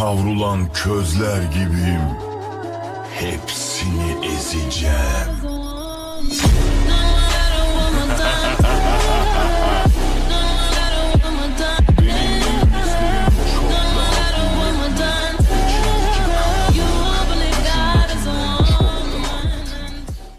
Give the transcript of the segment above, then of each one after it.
Savrulan közler gibiyim. Hepsini ezeceğim.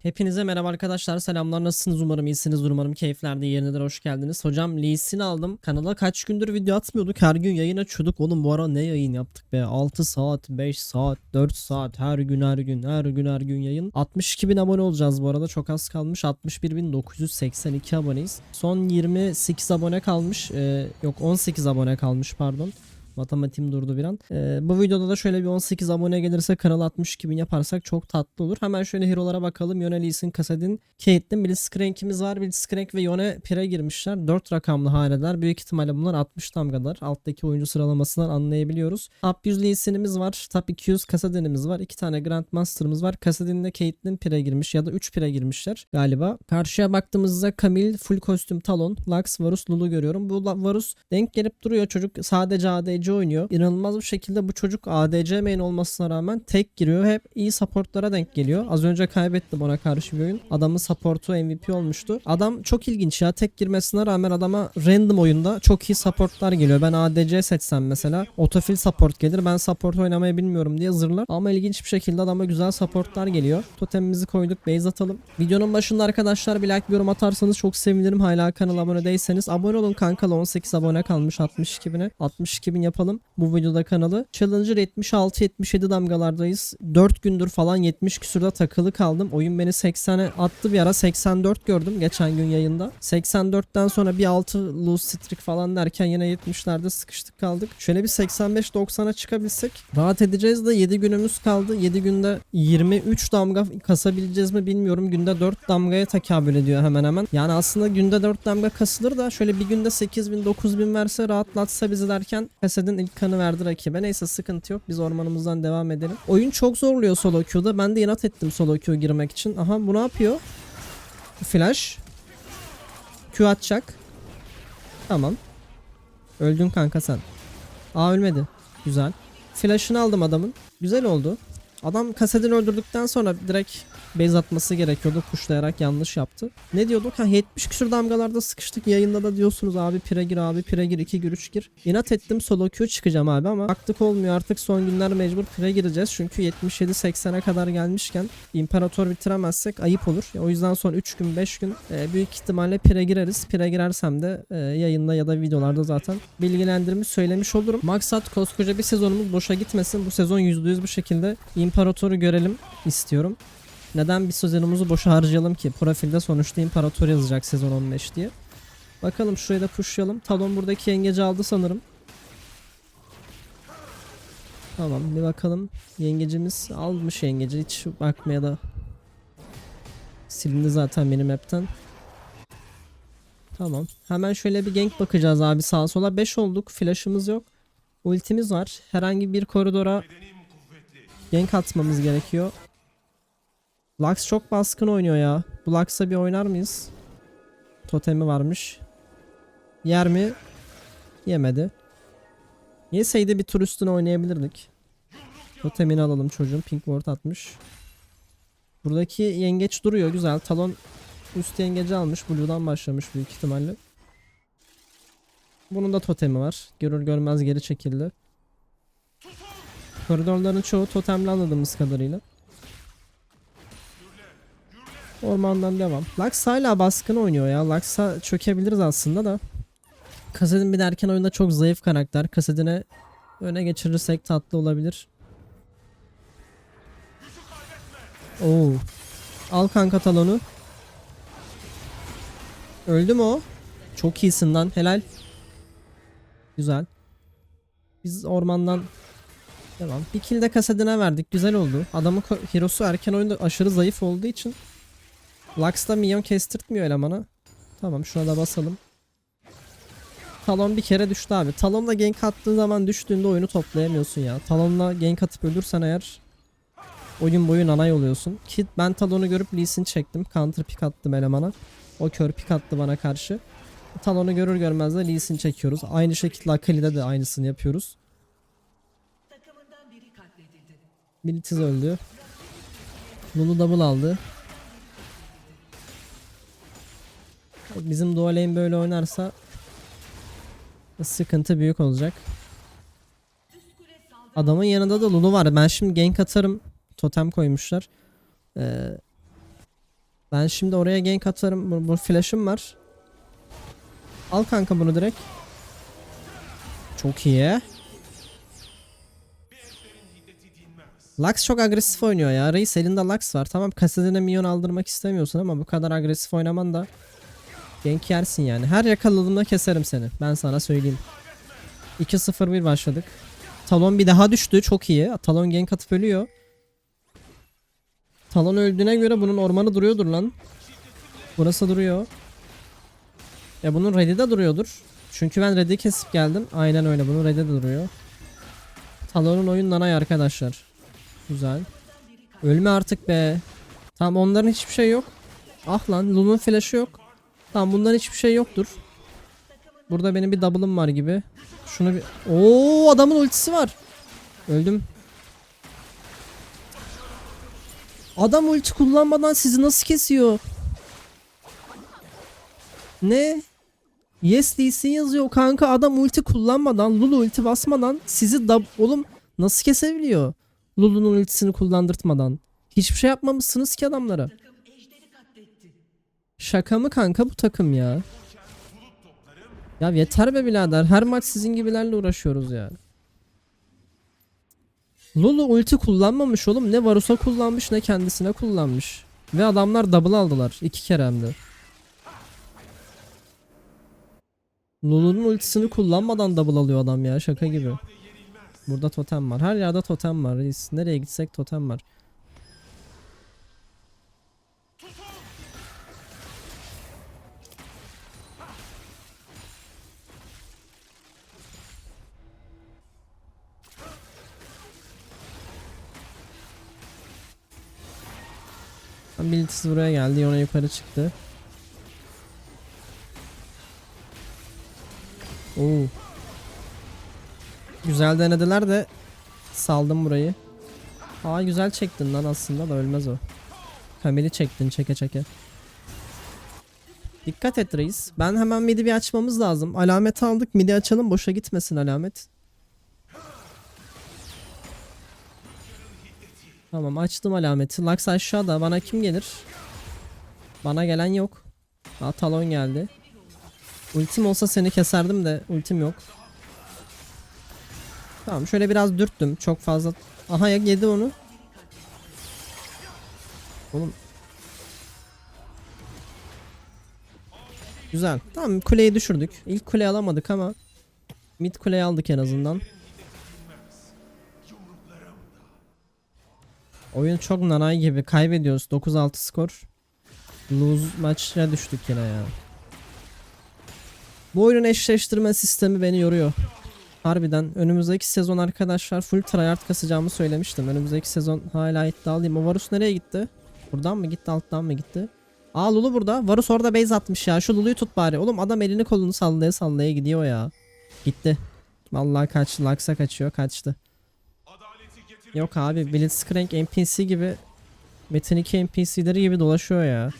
Hepinize merhaba arkadaşlar. Selamlar. Nasılsınız? Umarım iyisiniz. Umarım keyifler de yerindedir. Hoş geldiniz. Hocam Lee aldım. Kanala kaç gündür video atmıyorduk? Her gün yayın açıyorduk. Oğlum bu ara ne yayın yaptık be? 6 saat 5 saat 4 saat. Her gün her gün her gün her gün yayın. 62 bin abone olacağız bu arada. Çok az kalmış. 61.982 aboneyiz. Son 28 abone kalmış. Ee, yok 18 abone kalmış pardon Matematiğim durdu bir an. Ee, bu videoda da şöyle bir 18 abone gelirse kanal 62 bin yaparsak çok tatlı olur. Hemen şöyle hero'lara bakalım. Yone Lee Sin, Kasadin, Caitlyn, Blitzcrank'imiz var. Blitzcrank ve Yone pire girmişler. 4 rakamlı haneler. Büyük ihtimalle bunlar 60 damgalar. Alttaki oyuncu sıralamasından anlayabiliyoruz. Top 100 Lee Sin'imiz var. Top 200 Kasadin'imiz var. 2 tane Grandmaster'ımız var. Kasadin ile Caitlyn pire girmiş ya da 3 pire girmişler galiba. Karşıya baktığımızda Camille full kostüm Talon, Lux, Varus, Lulu görüyorum. Bu Varus denk gelip duruyor. Çocuk sadece ADC oynuyor. İnanılmaz bir şekilde bu çocuk ADC main olmasına rağmen tek giriyor. Hep iyi supportlara denk geliyor. Az önce kaybettim ona karşı bir oyun. Adamın supportu MVP olmuştu. Adam çok ilginç ya. Tek girmesine rağmen adama random oyunda çok iyi supportlar geliyor. Ben ADC seçsem mesela otofil support gelir. Ben support oynamayı bilmiyorum diye zırlar. Ama ilginç bir şekilde adama güzel supportlar geliyor. Totemimizi koyduk. Base atalım. Videonun başında arkadaşlar bir like bir yorum atarsanız çok sevinirim. Hala kanala abone değilseniz abone olun kanka. 18 abone kalmış 62 bine. 62 bin yapalım bu videoda kanalı. Challenger 76-77 damgalardayız. 4 gündür falan 70 küsurda takılı kaldım. Oyun beni 80'e attı bir ara 84 gördüm geçen gün yayında. 84'ten sonra bir 6 lose streak falan derken yine 70'lerde sıkıştık kaldık. Şöyle bir 85-90'a çıkabilsek rahat edeceğiz de 7 günümüz kaldı. 7 günde 23 damga kasabileceğiz mi bilmiyorum. Günde 4 damgaya tekabül ediyor hemen hemen. Yani aslında günde 4 damga kasılır da şöyle bir günde 8000 9000 verse rahatlatsa bizi derken Kased'in ilk kanı verdi rakibe. Neyse sıkıntı yok. Biz ormanımızdan devam edelim. Oyun çok zorluyor solo queue'da. Ben de inat ettim solo queue girmek için. Aha bu ne yapıyor? Flash. Q atacak. Tamam. Öldün kanka sen. Aa ölmedi. Güzel. Flash'ını aldım adamın. Güzel oldu. Adam kasetini öldürdükten sonra direkt base atması gerekiyordu. Kuşlayarak yanlış yaptı. Ne diyorduk? Ha 70 küsur damgalarda sıkıştık. Yayında da diyorsunuz abi pire gir abi pire gir 2 gir 3 gir. İnat ettim solo queue çıkacağım abi ama baktık olmuyor artık son günler mecbur pire gireceğiz. Çünkü 77-80'e kadar gelmişken imparator bitiremezsek ayıp olur. O yüzden son 3 gün 5 gün e, büyük ihtimalle pire gireriz. Pire girersem de e, yayında ya da videolarda zaten bilgilendirmiş söylemiş olurum. Maksat koskoca bir sezonumuz boşa gitmesin. Bu sezon %100 bir şekilde imparatoru görelim istiyorum. Neden bir sezonumuzu boşa harcayalım ki? Profilde sonuçta imparator yazacak sezon 15 diye. Bakalım şurayı da pushlayalım. Talon buradaki yengeci aldı sanırım. Tamam bir bakalım. Yengecimiz almış yengeci. Hiç bakmaya da silindi zaten benim app'ten. Tamam. Hemen şöyle bir gank bakacağız abi sağa sola. 5 olduk. Flash'ımız yok. Ultimiz var. Herhangi bir koridora gank atmamız gerekiyor. Lux çok baskın oynuyor ya. Bu Lux'a bir oynar mıyız? Totemi varmış. Yer mi? Yemedi. Yeseydi bir tur üstüne oynayabilirdik. Totemini alalım çocuğun. Pink ward atmış. Buradaki yengeç duruyor. Güzel. Talon üst yengeci almış. Blue'dan başlamış büyük ihtimalle. Bunun da totemi var. Görür görmez geri çekildi. Koridorların çoğu totemli anladığımız kadarıyla. Ormandan devam. Lux hala baskın oynuyor ya. Lux'a çökebiliriz aslında da. Kasedin bir de oyunda çok zayıf karakter. Kasedine öne geçirirsek tatlı olabilir. Oo. Al kanka talonu. Öldü mü o? Çok iyisin lan. Helal. Güzel. Biz ormandan devam. Bir kill de kasedine verdik. Güzel oldu. Adamın hero'su erken oyunda aşırı zayıf olduğu için Lux da minyon kestirtmiyor elemana. Tamam şuna da basalım. Talon bir kere düştü abi. Talonla gank attığın zaman düştüğünde oyunu toplayamıyorsun ya. Talonla gank atıp ölürsen eğer oyun boyu nanay oluyorsun. Ki ben Talon'u görüp Lee Sin çektim. Counter pick attım elemana. O kör pick attı bana karşı. Talon'u görür görmez de Lee Sin çekiyoruz. Aynı şekilde Akali'de de aynısını yapıyoruz. Blitz öldü. Lulu double aldı. Bizim dual lane böyle oynarsa sıkıntı büyük olacak. Adamın yanında da Lulu var. Ben şimdi gank atarım. Totem koymuşlar. Ee, ben şimdi oraya gank atarım. Bu, bu flash'ım var. Al kanka bunu direkt. Çok iyi. Lux çok agresif oynuyor ya. Reis elinde Lux var. Tamam kasetine minyon aldırmak istemiyorsun ama bu kadar agresif oynaman da gank yersin yani. Her yakaladığımda keserim seni. Ben sana söyleyeyim. 2-0-1 başladık. Talon bir daha düştü. Çok iyi. Talon gank atıp ölüyor. Talon öldüğüne göre bunun ormanı duruyordur lan. Burası duruyor. Ya bunun ready de duruyordur. Çünkü ben ready kesip geldim. Aynen öyle. Bunun ready de duruyor. Talon'un oyun nanay arkadaşlar. Güzel. Ölme artık be. Tamam onların hiçbir şey yok. Ah lan Lulu'nun flash'ı yok. Tamam bunların hiçbir şey yoktur. Burada benim bir double'ım var gibi. Şunu bir... Oo adamın ultisi var. Öldüm. Adam ulti kullanmadan sizi nasıl kesiyor? Ne? Yes DC'in yazıyor kanka adam ulti kullanmadan Lulu ulti basmadan sizi da oğlum nasıl kesebiliyor? Lulu'nun ultisini kullandırtmadan. Hiçbir şey yapmamışsınız ki adamlara. Şaka mı kanka bu takım ya? Ya yeter be birader. Her maç sizin gibilerle uğraşıyoruz ya. Lulu ulti kullanmamış oğlum. Ne Varus'a kullanmış ne kendisine kullanmış. Ve adamlar double aldılar. iki kere hem de. Lulu'nun ultisini kullanmadan double alıyor adam ya. Şaka gibi. Burada totem var. Her yerde totem var. Nereye gitsek totem var. Abilities buraya geldi. Yona yukarı çıktı. Oo. Güzel denediler de saldım burayı. Aa güzel çektin lan aslında da ölmez o. Kamili çektin çeke çeke. Dikkat et reis. Ben hemen midi bir açmamız lazım. Alamet aldık. Midi açalım. Boşa gitmesin alamet. Tamam açtım alameti. Lux aşağıda. Bana kim gelir? Bana gelen yok. Aa talon geldi. Ultim olsa seni keserdim de ultim yok. Tamam şöyle biraz dürttüm. Çok fazla. Aha ya yedi onu. Oğlum. Güzel. Tamam kuleyi düşürdük. İlk kuleyi alamadık ama mid kuleyi aldık en azından. Oyun çok nanay gibi. Kaybediyoruz. 9-6 skor. Lose maçına düştük yine ya. Bu oyunun eşleştirme sistemi beni yoruyor. Harbiden önümüzdeki sezon arkadaşlar full tryhard kasacağımı söylemiştim. Önümüzdeki sezon hala iddialıyım. O Varus nereye gitti? Buradan mı gitti alttan mı gitti? Aa Lulu burada. Varus orada base atmış ya. Şu Lulu'yu tut bari. Oğlum adam elini kolunu sallaya sallaya gidiyor ya. Gitti. Vallahi kaçtı. Laksa kaçıyor. Kaçtı. Yok abi Blitzcrank NPC gibi Metin 2 NPC'leri gibi dolaşıyor ya.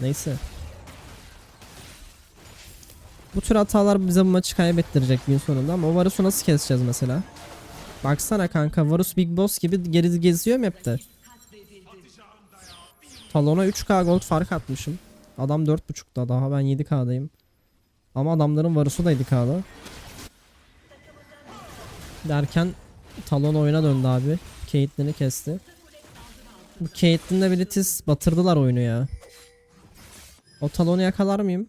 Neyse. Bu tür hatalar bize bu maçı kaybettirecek gün sonunda ama Varus'u nasıl keseceğiz mesela? Baksana kanka Varus Big Boss gibi geri geziyor map'te. Talon'a 3k gold fark atmışım. Adam 4.5'da daha ben 7k'dayım. Ama adamların Varus'u da 7k'da. Derken Talon oyuna döndü abi. Caitlyn'i kesti. Bu Caitlyn'le Blitz batırdılar oyunu ya. O Talon'u yakalar mıyım?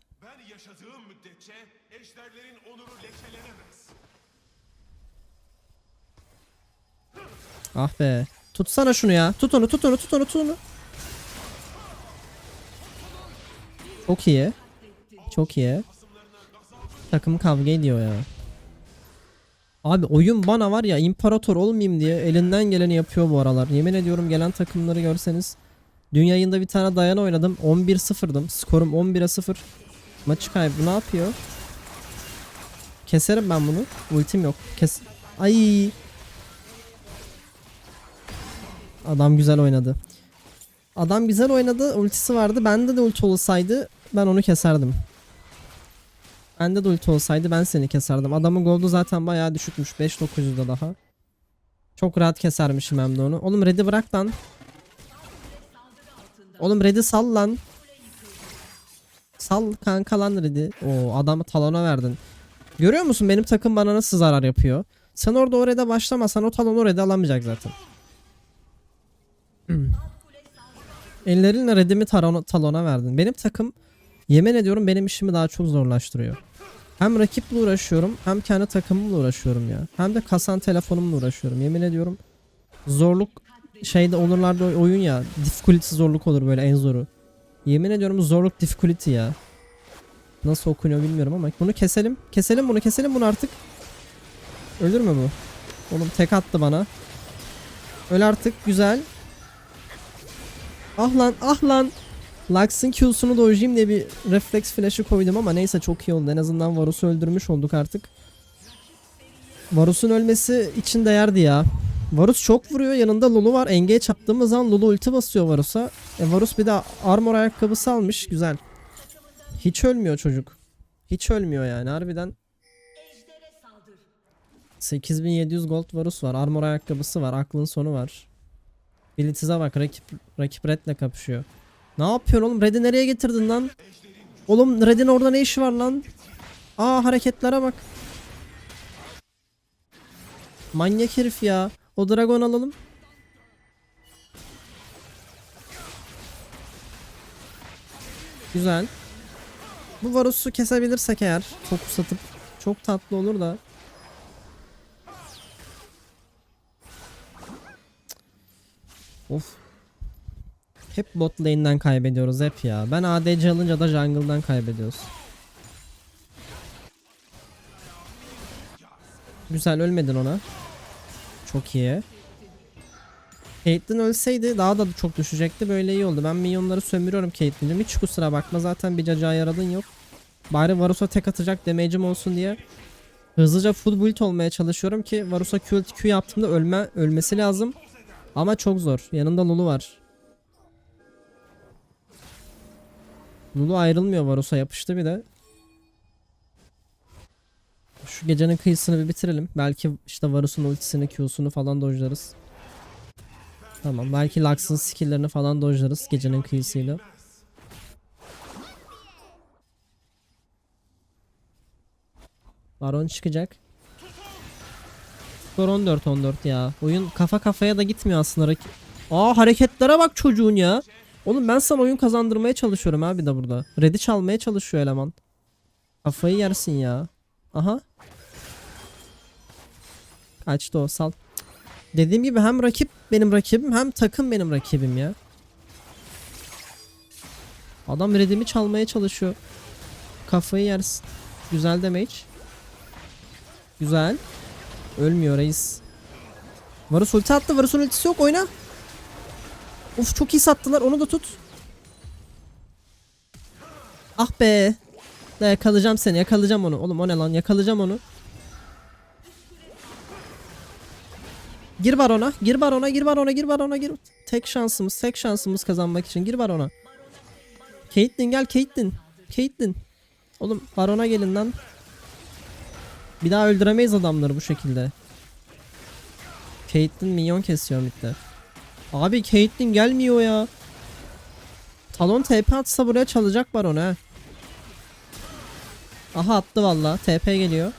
Ah be. Tutsana şunu ya. Tut onu tut onu tut onu tut onu. Çok iyi. Çok iyi. Takım kavga ediyor ya. Abi oyun bana var ya imparator olmayayım diye elinden geleni yapıyor bu aralar. Yemin ediyorum gelen takımları görseniz. Dün yayında bir tane dayan oynadım. 11-0'dım. Skorum 11'e 0. Maçı kaybı ne yapıyor? Keserim ben bunu. Ultim yok. Kes. Ay. Adam güzel oynadı. Adam güzel oynadı. Ultisi vardı. Bende de ulti olsaydı ben onu keserdim. Bende de ulti olsaydı ben seni keserdim. Adamın goldu zaten bayağı düşükmüş. 5900'de daha. Çok rahat kesermişim hem de onu. Oğlum red'i bırak lan. Oğlum red'i sal lan. Sal kanka lan red'i. Oo adamı talona verdin. Görüyor musun benim takım bana nasıl zarar yapıyor? Sen orada o red'e başlamasan o talon o red'i alamayacak zaten. Hmm. Ellerinle red'imi tarona- talona verdin. Benim takım yemin ediyorum benim işimi daha çok zorlaştırıyor. Hem rakiple uğraşıyorum hem kendi takımımla uğraşıyorum ya. Hem de kasan telefonumla uğraşıyorum. Yemin ediyorum zorluk şeyde olurlarda oy- oyun ya. Difficulty zorluk olur böyle en zoru. Yemin ediyorum zorluk difficulty ya. Nasıl okunuyor bilmiyorum ama bunu keselim. Keselim bunu keselim bunu artık. Ölür mü bu? Oğlum tek attı bana. Öl artık güzel. Ah lan ah lan. Lux'ın Q'sunu dojayım diye bir refleks flash'ı koydum ama neyse çok iyi oldu. En azından Varus'u öldürmüş olduk artık. Varus'un ölmesi için değerdi ya. Varus çok vuruyor. Yanında Lulu var. Engage çaptığımız zaman Lulu ulti basıyor Varus'a. E Varus bir de armor ayakkabısı almış. Güzel. Hiç ölmüyor çocuk. Hiç ölmüyor yani harbiden. 8700 gold Varus var. Armor ayakkabısı var. Aklın sonu var. Bilitize bak rakip rakip Red'le kapışıyor. Ne yapıyorsun oğlum? Red'i nereye getirdin lan? Oğlum Red'in orada ne işi var lan? Aa hareketlere bak. Manyak herif ya. O dragon alalım. Güzel. Bu Varus'u kesebilirsek eğer fokus atıp çok tatlı olur da. Of. Hep bot lane'den kaybediyoruz hep ya. Ben ADC alınca da jungle'dan kaybediyoruz. Güzel ölmedin ona. Çok iyi. Caitlyn ölseydi daha da çok düşecekti. Böyle iyi oldu. Ben minyonları sömürüyorum Caitlyn'cim. Hiç kusura bakma zaten bir caca yaradın yok. Bari Varus'a tek atacak damage'im olsun diye. Hızlıca full build olmaya çalışıyorum ki Varus'a Q, Q yaptığımda ölme, ölmesi lazım. Ama çok zor. Yanında Lulu var. Lulu ayrılmıyor Varus'a yapıştı bir de. Şu gecenin kıyısını bir bitirelim. Belki işte Varus'un ultisini, Q'sunu falan dojlarız. Tamam. Belki Lux'ın skill'lerini falan dojlarız gecenin kıyısıyla. Baron çıkacak. Skor 14-14 ya. Oyun kafa kafaya da gitmiyor aslında. Aa hareketlere bak çocuğun ya. Oğlum ben sana oyun kazandırmaya çalışıyorum abi de burada. Red'i çalmaya çalışıyor eleman. Kafayı yersin ya. Aha. Kaçtı o sal. Dediğim gibi hem rakip benim rakibim hem takım benim rakibim ya. Adam redimi çalmaya çalışıyor. Kafayı yersin. Güzel damage. Güzel. Ölmüyor reis. Varus ulti attı. Varus'un ultisi yok. Oyna. Of çok iyi sattılar. Onu da tut. Ah be. Da yakalayacağım seni. Yakalayacağım onu. Oğlum o ne lan? Yakalayacağım onu. Gir barona. Gir barona. Gir barona. Gir barona. Gir. Tek şansımız. Tek şansımız kazanmak için. Gir barona. Caitlyn gel Caitlyn. Caitlyn. Oğlum barona gelin lan. Bir daha öldüremeyiz adamları bu şekilde. Caitlyn minyon kesiyor midde. Abi Caitlyn gelmiyor ya. Talon TP atsa buraya çalacak baron ha. Aha attı valla. TP geliyor.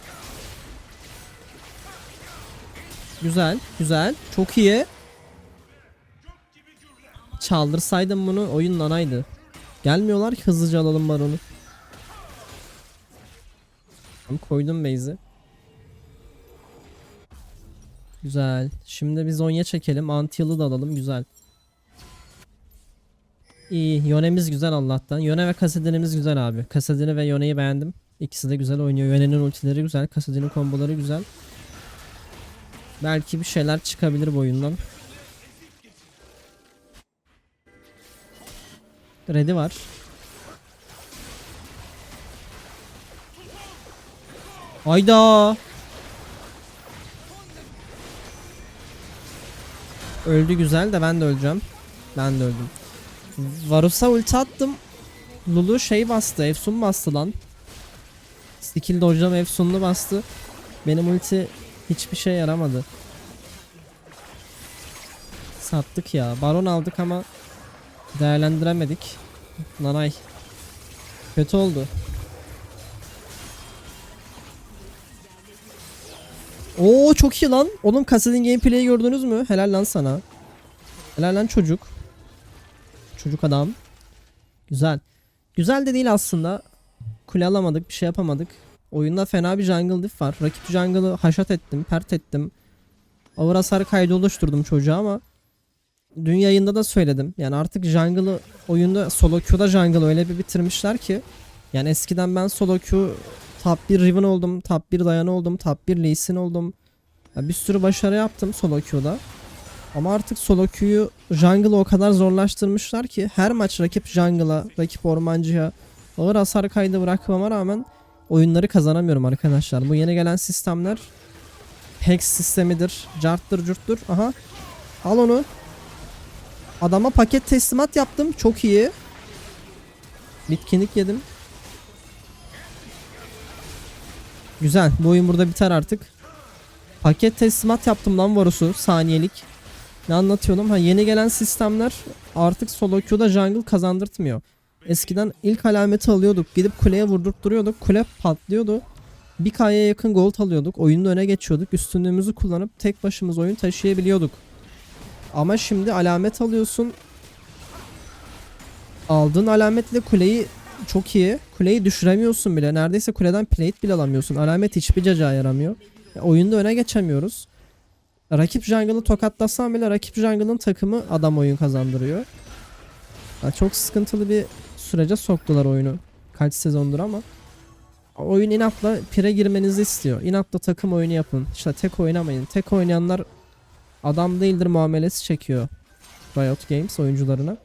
Güzel, güzel. Çok iyi. Çaldırsaydım bunu oyun nanaydı. Gelmiyorlar ki hızlıca alalım baronu. Koydum base'i. Güzel. Şimdi biz Zonya çekelim. Antil'i da alalım. Güzel. İyi. Yone'miz güzel Allah'tan. Yone ve Kasadin'imiz güzel abi. Kasadin'i ve Yone'yi beğendim. İkisi de güzel oynuyor. Yone'nin ultileri güzel. Kasadin'in komboları güzel. Belki bir şeyler çıkabilir bu oyundan. Red'i var. Hayda. Öldü güzel de ben de öleceğim. Ben de öldüm. Varus'a ulti attım. Lulu şey bastı. Efsun bastı lan. Skill dodge'lama Efsun'unu bastı. Benim ulti hiçbir şey yaramadı. Sattık ya. Baron aldık ama değerlendiremedik. Nanay. Kötü oldu. Oo çok iyi lan. Oğlum Kassadin gameplay'i gördünüz mü? Helal lan sana. Helal lan çocuk. Çocuk adam. Güzel. Güzel de değil aslında. Kule alamadık, bir şey yapamadık. Oyunda fena bir jungle diff var. Rakip jungle'ı haşat ettim, pert ettim. Ağır hasar kaydı oluşturdum çocuğa ama dün yayında da söyledim. Yani artık jungle'ı oyunda solo queue'da jungle öyle bir bitirmişler ki yani eskiden ben solo queue top 1 Riven oldum, top 1 Diana oldum, top 1 Lee Sin oldum. Ya bir sürü başarı yaptım solo queue'da. Ama artık solo queue'yu jungle'ı o kadar zorlaştırmışlar ki her maç rakip jungle'a, rakip ormancıya ağır hasar kaydı bırakmama rağmen oyunları kazanamıyorum arkadaşlar. Bu yeni gelen sistemler Hex sistemidir, carttır curttur. Aha. Al onu. Adama paket teslimat yaptım. Çok iyi. Bitkinlik yedim. Güzel. Bu oyun burada biter artık. Paket teslimat yaptım lan Varus'u saniyelik. Ne anlatıyordum? Ha yeni gelen sistemler artık solo queue'da jungle kazandırtmıyor. Eskiden ilk alameti alıyorduk. Gidip kuleye vurdurtturuyorduk. Kule patlıyordu. Bir kaya yakın gold alıyorduk. Oyunda öne geçiyorduk. Üstünlüğümüzü kullanıp tek başımız oyun taşıyabiliyorduk. Ama şimdi alamet alıyorsun. Aldığın alametle kuleyi çok iyi. Kuleyi düşüremiyorsun bile. Neredeyse kuleden plate bile alamıyorsun. Alamet hiçbir caca yaramıyor. E, oyunda öne geçemiyoruz. Rakip jungle'ı tokatlasan bile rakip jungle'ın takımı adam oyun kazandırıyor. Ya çok sıkıntılı bir sürece soktular oyunu. Kaç sezondur ama. Oyun inatla pire girmenizi istiyor. İnatla takım oyunu yapın. İşte tek oynamayın. Tek oynayanlar adam değildir muamelesi çekiyor. Riot Games oyuncularına.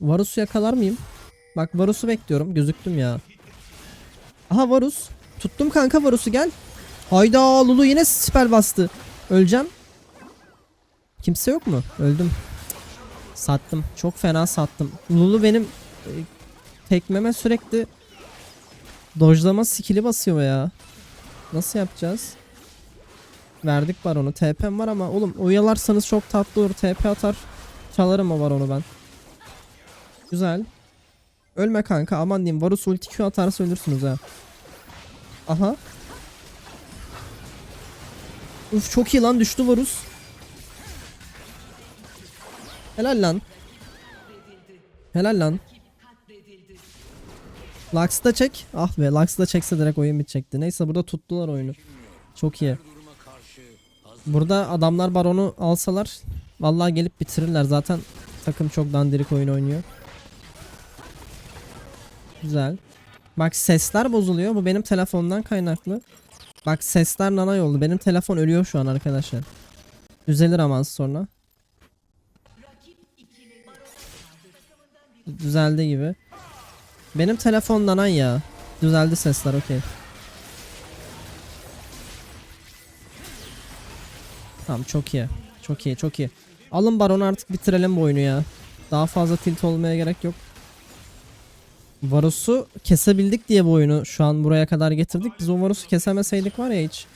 Varus'u yakalar mıyım? Bak Varus'u bekliyorum. Gözüktüm ya. Aha Varus. Tuttum kanka Varus'u gel. Hayda Lulu yine spell bastı. Öleceğim. Kimse yok mu? Öldüm. Sattım. Çok fena sattım. Lulu benim e, tekmeme sürekli dojlama skill'i basıyor ya. Nasıl yapacağız? Verdik var onu. TP'm var ama oğlum oyalarsanız çok tatlı olur. TP atar. Çalarım o var onu ben. Güzel. Ölme kanka aman diyeyim. Varus ulti Q atarsa ölürsünüz ha. Aha. Uf çok iyi lan düştü Varus. Helal lan. Helal lan. Lux'ı da çek. Ah be Lux'ı da çekse direkt oyun bitecekti. Neyse burada tuttular oyunu. Çok iyi. Burada adamlar baronu alsalar vallahi gelip bitirirler. Zaten takım çok dandirik oyun oynuyor. Güzel. Bak sesler bozuluyor. Bu benim telefondan kaynaklı. Bak sesler nana oldu. Benim telefon ölüyor şu an arkadaşlar. Düzelir ama az sonra. Düzeldi gibi. Benim telefon nanan ya. Düzeldi sesler okey. Tamam çok iyi. Çok iyi çok iyi. Alın baronu artık bitirelim bu oyunu ya. Daha fazla tilt olmaya gerek yok. Varus'u kesebildik diye bu oyunu şu an buraya kadar getirdik. Biz o Varus'u kesemeseydik var ya hiç.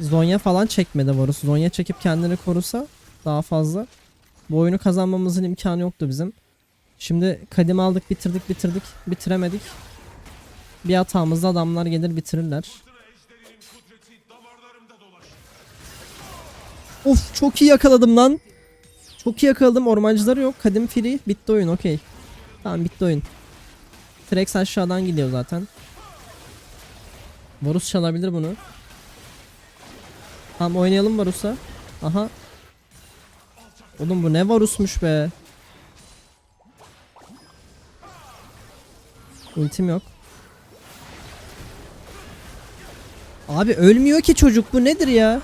Zonya falan çekmedi Varus. Zonya çekip kendini korusa daha fazla. Bu oyunu kazanmamızın imkanı yoktu bizim. Şimdi kadim aldık bitirdik bitirdik. Bitiremedik. Bir hatamızda adamlar gelir bitirirler. Of çok iyi yakaladım lan. Çok iyi yakaladım. Ormancıları yok. Kadim free. Bitti oyun okey. Tamam bitti oyun. Trex aşağıdan gidiyor zaten. Varus çalabilir bunu. Tamam oynayalım Varus'a. Aha. Oğlum bu ne Varus'muş be. Ultim yok. Abi ölmüyor ki çocuk bu nedir ya?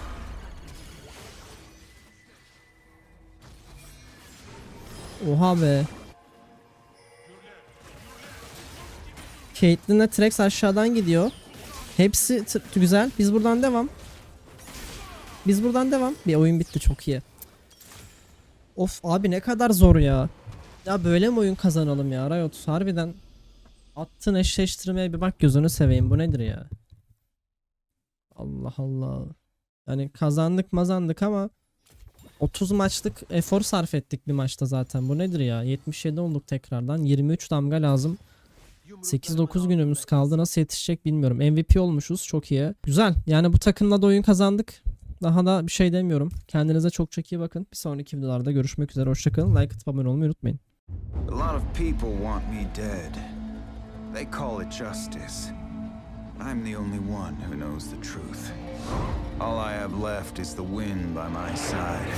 Oha be. Caitlyn'le Trex aşağıdan gidiyor. Hepsi güzel. Biz buradan devam. Biz buradan devam. Bir oyun bitti çok iyi. Of abi ne kadar zor ya. Ya böyle mi oyun kazanalım ya Riot harbiden. Attın eşleştirmeye bir bak gözünü seveyim bu nedir ya. Allah Allah. Yani kazandık mazandık ama 30 maçlık efor sarf ettik bir maçta zaten. Bu nedir ya? 77 olduk tekrardan. 23 damga lazım. 8-9 günümüz kaldı. Nasıl yetişecek bilmiyorum. MVP olmuşuz. Çok iyi. Güzel. Yani bu takımla da oyun kazandık. Daha da bir şey demiyorum. Kendinize çok çok iyi bakın. Bir sonraki videolarda görüşmek üzere. Hoşçakalın. Like atıp abone olmayı unutmayın. A lot of people want me dead. They call it justice. I'm the only one who knows the truth. All I have left is the wind by my side.